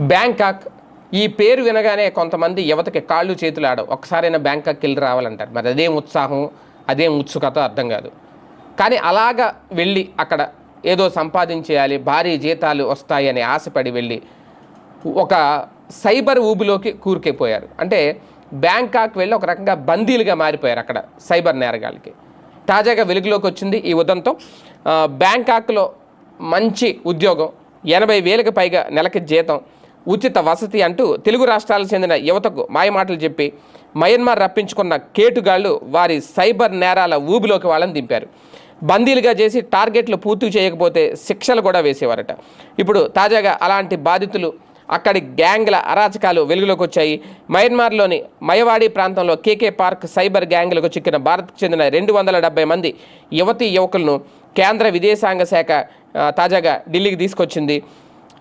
Bangkok ఈ పేరు వినగానే కొంతమంది యువతకి కాళ్ళు చేతులు ఆడవు. ఒకసారైనా బ్యాంకాక్ వెళ్ళి రావాలంటారు. మరి అదేం ఉత్సాహం? అదేం ఉత్సుకత? అర్థం కాదు. కానీ అలాగా వెళ్ళి అక్కడ ఏదో సంపాదించేయాలి భారీ జీతాలు వస్తాయని ఆశపడి వెళ్ళి ఒక సైబర్ ఊబిలోకి కూరుకెపోయారు. అంటే బ్యాంకాక్ వెళ్ళి ఒక రకంగా బందీలుగా మారిపోయారు అక్కడ సైబర్ నేరగాళ్ళకి. తాజాగా వెలుగులోకి వచ్చింది ఈ ఉదంతం. బ్యాంకాక్లో మంచి ఉద్యోగం. ఎనభై వేలకు పైగా నెలకి జీతం. ఉచిత వసతి అంటూ తెలుగు రాష్ట్రాలకు చెందిన యువతకు మాయమాటలు చెప్పి మయన్మార్ రప్పించుకున్న కేటుగాళ్ళు వారి సైబర్ నేరాల ఊబిలోకి వాళ్ళని దింపారు. బందీలుగా చేసి టార్గెట్లు పూర్తి చేయకపోతే శిక్షలు కూడా వేసేవారట. ఇప్పుడు తాజాగా అలాంటి బాధితులు అక్కడి గ్యాంగ్ల అరాచకాలు వెలుగులోకి వచ్చాయి. మయన్మార్లోని మయవాడి ప్రాంతంలో కేకే పార్క్ సైబర్ గ్యాంగ్లకు చిక్కిన భారత్కు చెందిన రెండు వందల డెబ్బై మంది యువతీ యువకులను కేంద్ర విదేశాంగ శాఖ తాజాగా ఢిల్లీకి తీసుకొచ్చింది.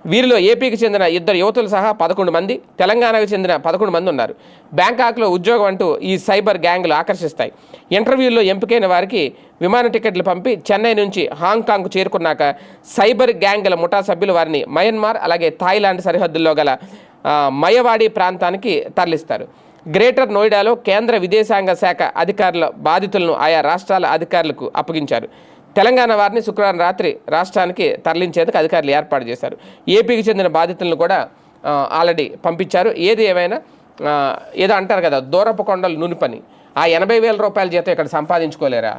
వీరిలో ఏపీకి చెందిన ఇద్దరు యువతులు సహా పదకొండు మంది తెలంగాణకు చెందిన పదకొండు మంది ఉన్నారు. బ్యాంకాక్లో ఉద్యోగం అంటూ ఈ సైబర్ గ్యాంగ్లు ఆకర్షిస్తాయి. ఇంటర్వ్యూల్లో ఎంపికైన వారికి విమాన టికెట్లు పంపి చెన్నై నుంచి హాంకాంగ్ చేరుకున్నాక సైబర్ గ్యాంగుల ముఠా సభ్యులు వారిని మయన్మార్ అలాగే థాయిలాండ్ సరిహద్దుల్లో గల మయవాడి ప్రాంతానికి తరలిస్తారు. గ్రేటర్ నోయిడాలో కేంద్ర విదేశాంగ శాఖ అధికారుల బాధితులను ఆయా రాష్ట్రాల అధికారులకు అప్పగించారు. తెలంగాణ వారిని శుక్రవారం రాత్రి రాష్ట్రానికి తరలించేందుకు అధికారులు ఏర్పాటు చేశారు. ఏపీకి చెందిన బాధితులను కూడా ఆల్రెడీ పంపించారు. ఏది ఏమైనా ఏదో అంటారు కదా దూరపు కొండలు నూనె పని ఆ ఎనభై వేల రూపాయల జీతం ఇక్కడ సంపాదించుకోలేరా?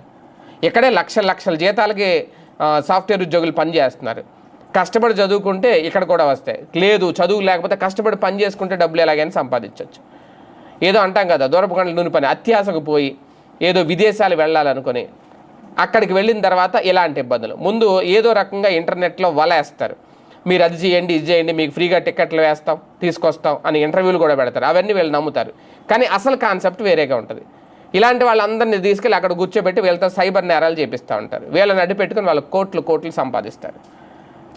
ఇక్కడే లక్షల లక్షల జీతాలకి సాఫ్ట్వేర్ ఉద్యోగులు పనిచేస్తున్నారు కష్టపడి చదువుకుంటే ఇక్కడ కూడా వస్తాయి. లేదు చదువు లేకపోతే కష్టపడి పని చేసుకుంటే డబ్బులు ఎలాగైనా సంపాదించవచ్చు ఏదో అంటాం కదా దూరపు కొండలు నూనె పని అత్యాశకు పోయి ఏదో విదేశాలు వెళ్ళాలనుకొని అక్కడికి వెళ్ళిన తర్వాత ఇలాంటి ఇబ్బందులు. ముందు ఏదో రకంగా ఇంటర్నెట్లో వలేస్తారు. మీరు అది చేయండి ఇది చేయండి మీకు ఫ్రీగా టికెట్లు వేస్తాం తీసుకొస్తాం అని ఇంటర్వ్యూలు కూడా పెడతారు. అవన్నీ వీళ్ళు నమ్ముతారు. కానీ అసలు కాన్సెప్ట్ వేరేగా ఉంటుంది. ఇలాంటి వాళ్ళందరినీ తీసుకెళ్ళి అక్కడ కూర్చోబెట్టి వీళ్ళతో సైబర్ నేరాలు చేపిస్తూ ఉంటారు. వీళ్ళని అడ్డుపెట్టుకుని వాళ్ళు కోట్లు కోట్లు సంపాదిస్తారు.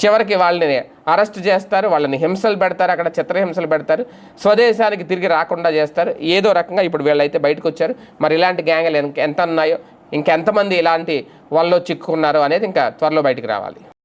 చివరికి వాళ్ళని అరెస్ట్ చేస్తారు వాళ్ళని హింసలు పెడతారు అక్కడ చిత్రహింసలు పెడతారు. స్వదేశానికి తిరిగి రాకుండా చేస్తారు. ఏదో రకంగా ఇప్పుడు వీళ్ళైతే బయటకు వచ్చారు. మరి ఇలాంటి గ్యాంగ్లు ఎంత ఉన్నాయో ఇంకెంతమంది ఇలాంటి వల్ల చిక్కుకున్నారు అనేది ఇంకా త్వరలో బయటికి రావాలి.